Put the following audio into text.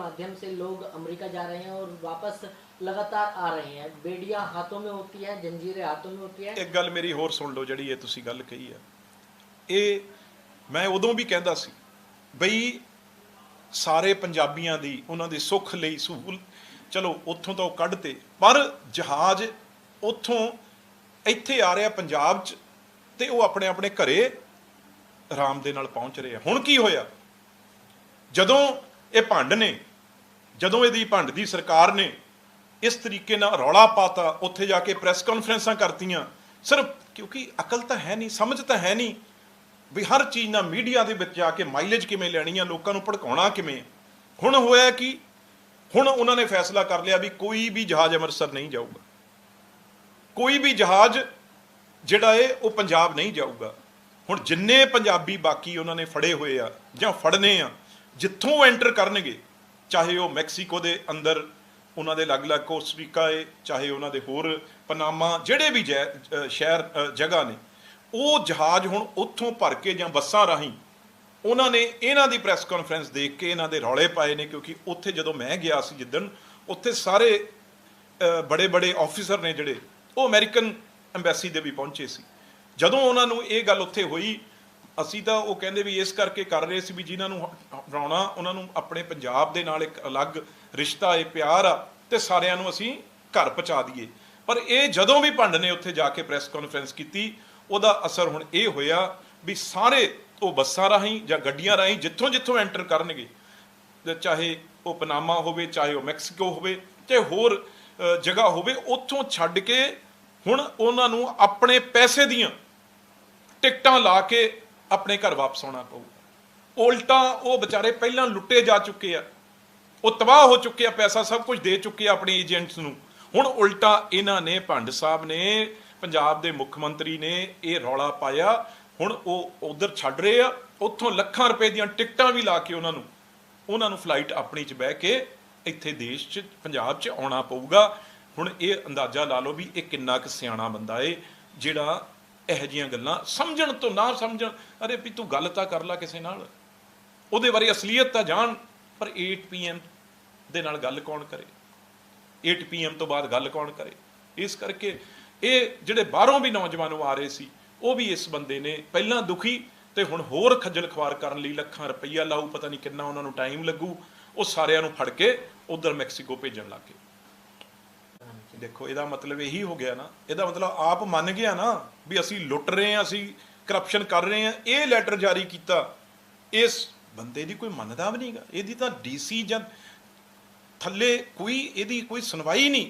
माध्यम से लोग अमेरिका जा रहे हैं और वापस लगातार आ रहे हैं बेड़ियां हाथों में होती है जंजीरें हाथों में होती है ਇੱਕ ਗੱਲ ਮੇਰੀ ਹੋਰ ਸੁਣ ਲਓ ਜਿਹੜੀ ਇਹ ਤੁਸੀਂ ਗੱਲ ਕਹੀ ਆ ਇਹ ਮੈਂ ਉਦੋਂ ਵੀ ਕਹਿੰਦਾ ਸੀ ਬਈ ਸਾਰੇ ਪੰਜਾਬੀਆਂ ਦੀ ਉਹਨਾਂ ਦੇ ਸੁੱਖ ਲਈ ਸਹੂਲ ਚਲੋ ਉੱਥੋਂ ਤਾਂ ਉਹ ਕੱਢਤੇ ਪਰ ਜਹਾਜ਼ ਉੱਥੋਂ ਇੱਥੇ ਆ ਰਿਹਾ ਪੰਜਾਬ 'ਚ ਤੇ ਉਹ ਆਪਣੇ ਆਪਣੇ ਘਰੇ ਆਰਾਮ ਦੇ ਨਾਲ ਪਹੁੰਚ ਰਹੇ ਆ ਹੁਣ ਕੀ ਹੋਇਆ ਜਦੋਂ ਇਹ ਭੰਡ ਨੇ ਜਦੋਂ ਇਹਦੀ ਭੰਡ ਦੀ ਸਰਕਾਰ ਨੇ ਇਸ ਤਰੀਕੇ ਨਾਲ ਰੌਲਾ ਪਾਤਾ, ਉੱਥੇ ਜਾ ਕੇ ਪ੍ਰੈਸ ਕਾਨਫਰੰਸਾਂ ਕਰਤੀਆਂ, ਸਿਰਫ ਕਿਉਂਕਿ ਅਕਲ ਤਾਂ ਹੈ ਨਹੀਂ, ਸਮਝ ਤਾਂ ਹੈ ਨਹੀਂ ਵੀ ਹਰ ਚੀਜ਼ ਨਾਲ ਮੀਡੀਆ ਦੇ ਵਿੱਚ ਜਾ ਕੇ ਮਾਈਲੇਜ ਕਿਵੇਂ ਲੈਣੀ ਆ ਲੋਕਾਂ ਨੂੰ ਭੜਕਾਉਣਾ ਕਿਵੇਂ ਹੁਣ ਹੋਇਆ ਕਿ, ਹੁਣ ਉਹਨਾਂ ਨੇ ਫੈਸਲਾ ਕਰ ਲਿਆ ਵੀ ਕੋਈ ਵੀ ਜਹਾਜ਼ ਅੰਮ੍ਰਿਤਸਰ ਨਹੀਂ ਜਾਊਗਾ। ਕੋਈ ਵੀ ਜਹਾਜ਼ ਜਿਹੜਾ ਏ ਉਹ ਪੰਜਾਬ ਨਹੀਂ ਜਾਊਗਾ। ਹੁਣ ਜਿੰਨੇ ਪੰਜਾਬੀ ਬਾਕੀ ਉਹਨਾਂ ਨੇ ਫੜੇ ਹੋਏ ਆ ਜਾਂ ਫੜਨੇ ਆ, ਜਿੱਥੋਂ ਐਂਟਰ ਕਰਨਗੇ ਚਾਹੇ ਉਹ ਮੈਕਸੀਕੋ ਦੇ ਅੰਦਰ ਉਹਨਾਂ ਦੇ ਅਲੱਗ-ਅਲੱਗ ਕੋਸਟਰੀਕਾ ਏ ਚਾਹੇ ਉਹਨਾਂ ਦੇ ਹੋਰ ਪਨਾਮਾ ਜਿਹੜੇ ਵੀ ਜੈ- ਸ਼ਹਿਰ ਜਗ੍ਹਾ ਨੇ, ਉਹ ਜਹਾਜ਼ ਹੁਣ ਉੱਥੋਂ ਭਰ ਕੇ ਜਾਂ ਬੱਸਾਂ ਰਾਹੀਂ ਉਹਨਾਂ ਨੇ ਇਹਨਾਂ ਦੀ ਪ੍ਰੈਸ ਕਾਨਫਰੰਸ ਦੇਖ ਕੇ ਇਹਨਾਂ ਦੇ ਰੌਲੇ ਪਾਏ ਨੇ ਕਿਉਂਕਿ ਉੱਥੇ ਜਦੋਂ ਮੈਂ ਗਿਆ ਸੀ ਜਿੱਦਣ, ਉੱਥੇ ਸਾਰੇ ਬੜੇ ਬੜੇ ਆਫੀਸਰ ਨੇ ਜਿਹੜੇ, ਉਹ ਅਮਰੀਕਨ ਐਮਬੈਸੀ ਦੇ ਵੀ ਪਹੁੰਚੇ ਸੀ। ਜਦੋਂ ਉਹਨਾਂ ਨੂੰ ਇਹ ਗੱਲ ਉੱਥੇ ਹੋਈ ਅਸੀਂ ਤਾਂ ਉਹ ਕਹਿੰਦੇ ਵੀ ਇਸ ਕਰਕੇ ਕਰ ਰਹੇ ਸੀ ਵੀ ਜਿਨ੍ਹਾਂ ਨੂੰ ਹਰਾਉਣਾ ਉਹਨਾਂ ਨੂੰ ਆਪਣੇ ਪੰਜਾਬ ਦੇ ਨਾਲ ਇੱਕ ਅਲੱਗ ਰਿਸ਼ਤਾ ਹੈ ਪਿਆਰ ਆ ਤੇ ਸਾਰਿਆਂ ਨੂੰ ਅਸੀਂ ਘਰ ਪਹੁੰਚਾ ਦਈਏ। ਪਰ ਇਹ ਜਦੋਂ ਵੀ ਭੰਡ ਨੇ ਉੱਥੇ ਜਾ ਕੇ ਪ੍ਰੈਸ ਕਾਨਫਰੰਸ ਕੀਤੀ, ਉਹਦਾ ਅਸਰ ਹੁਣ ਇਹ ਹੋਇਆ ਵੀ ਸਾਰੇ ਉਹ ਬੱਸਾਂ ਰਾਹੀਂ ਜਾਂ ਗੱਡੀਆਂ ਰਾਹੀਂ ਜਿੱਥੋਂ ਜਿੱਥੋਂ ਐਂਟਰ ਕਰਨਗੇ ਚਾਹੇ ਉਹ ਪਨਾਮਾ ਹੋਵੇ, ਚਾਹੇ ਉਹ ਮੈਕਸੀਕੋ ਹੋਵੇ ਚਾਹੇ ਹੋਰ ਜਗ੍ਹਾ ਹੋਵੇ, ਉੱਥੋਂ ਛੱਡ ਕੇ ਹੁਣ ਉਹਨਾਂ ਨੂੰ ਆਪਣੇ ਪੈਸੇ ਦੀਆਂ ਟਿਕਟਾਂ ਲਾ ਕੇ ਆਪਣੇ ਘਰ ਵਾਪਸ ਆਉਣਾ ਪਊ। ਉਲਟਾ ਉਹ ਵਿਚਾਰੇ ਪਹਿਲਾਂ ਲੁੱਟੇ ਜਾ ਚੁੱਕੇ ਆ। ਉਹ ਤਬਾਹ ਹੋ ਚੁੱਕੇ ਆ, ਪੈਸਾ ਸਭ ਕੁਝ ਦੇ ਚੁੱਕੇ ਆ ਆਪਣੇ ਏਜੰਟਸ ਨੂੰ। ਹੁਣ ਉਲਟਾ ਇਹਨਾਂ ਨੇ, ਭੰਡ ਸਾਹਿਬ ਨੇ, ਪੰਜਾਬ ਦੇ ਮੁੱਖ ਮੰਤਰੀ ਨੇ ਇਹ ਰੌਲਾ ਪਾਇਆ। ਹੁਣ ਉਹ ਉਧਰ ਛੱਡ ਰਹੇ ਆ। ਉੱਥੋਂ ਲੱਖਾਂ ਰੁਪਏ ਦੀਆਂ ਟਿਕਟਾਂ ਵੀ ਲਾ ਕੇ ਉਹਨਾਂ ਨੂੰ। ਉਹਨਾਂ ਨੂੰ ਫਲਾਈਟ ਆਪਣੀ ਚ ਬਹਿ ਕੇ ਇੱਥੇ ਦੇਸ਼ ਚ, ਪੰਜਾਬ ਚ ਆਉਣਾ ਪਊਗਾ। ਹੁਣ ਇਹ ਅੰਦਾਜ਼ਾ ਲਾ ਲਓ ਵੀ ਇਹ ਕਿੰਨਾ ਕੁ ਸਿਆਣਾ ਬੰਦਾ ਏ, ਜਿਹੜਾ ਇਹੋ ਜਿਹੀਆਂ ਗੱਲਾਂ ਸਮਝਣ ਤੋਂ ਨਾ ਸਮਝਣ। ਅਰੇ ਵੀ ਤੂੰ ਗੱਲ ਤਾਂ ਕਰ ਲੈ ਕਿਸੇ ਨਾਲ। ਉਹਦੇ ਬਾਰੇ ਅਸਲੀਅਤ ਤਾਂ ਜਾਣ, ਪਰ 8 ਪੀਐਮ ਦੇ ਨਾਲ ਗੱਲ ਕੌਣ ਕਰੇ? 8 ਪੀਐਮ ਤੋਂ ਬਾਅਦ ਗੱਲ ਕੌਣ ਕਰੇ? ਇਸ ਕਰਕੇ ਇਹ ਜਿਹੜੇ ਬਾਹਰੋਂ ਵੀ ਨੌਜਵਾਨ ਉਹ ਆ ਰਹੇ ਸੀ, ਉਹ ਵੀ ਇਸ ਬੰਦੇ ਨੇ ਪਹਿਲਾਂ ਦੁਖੀ ਤੇ ਹੁਣ ਹੋਰ ਖੱਜਲ ਖਵਾਰ ਕਰਨ ਲਈ ਲੱਖਾਂ ਰੁਪਈਆ ਲਾਊ, ਪਤਾ ਨਹੀਂ ਕਿੰਨਾ ਉਹਨਾਂ ਨੂੰ ਟਾਈਮ ਲੱਗੂ। ਉਹ ਸਾਰਿਆਂ ਨੂੰ ਫੜ ਕੇ ਉਧਰ ਮੈਕਸੀਕੋ ਭੇਜਣ ਲੱਗੇ ਦੇਖੋ, ਇਹਦਾ ਮਤਲਬ ਇਹੀ ਹੋ ਗਿਆ ਨਾ, ਇਹਦਾ ਮਤਲਬ ਆਪ ਮੰਨ ਗਿਆ ਨਾ ਵੀ ਅਸੀਂ ਲੁੱਟ ਰਹੇ ਹਾਂ, ਅਸੀਂ ਕਰਪਸ਼ਨ ਕਰ ਰਹੇ ਹਾਂ, ਇਹ ਲੈਟਰ ਜਾਰੀ ਕੀਤਾ, ਇਸ ਬੰਦੇ ਦੀ ਕੋਈ ਮੰਨਦਾ ਵੀ ਨਹੀਂਗਾ ਇਹਦੀ ਤਾਂ ਡੀਸੀ ਜਾਂ ਥੱਲੇ ਕੋਈ, ਇਹਦੀ ਕੋਈ ਸੁਣਵਾਈ ਨਹੀਂ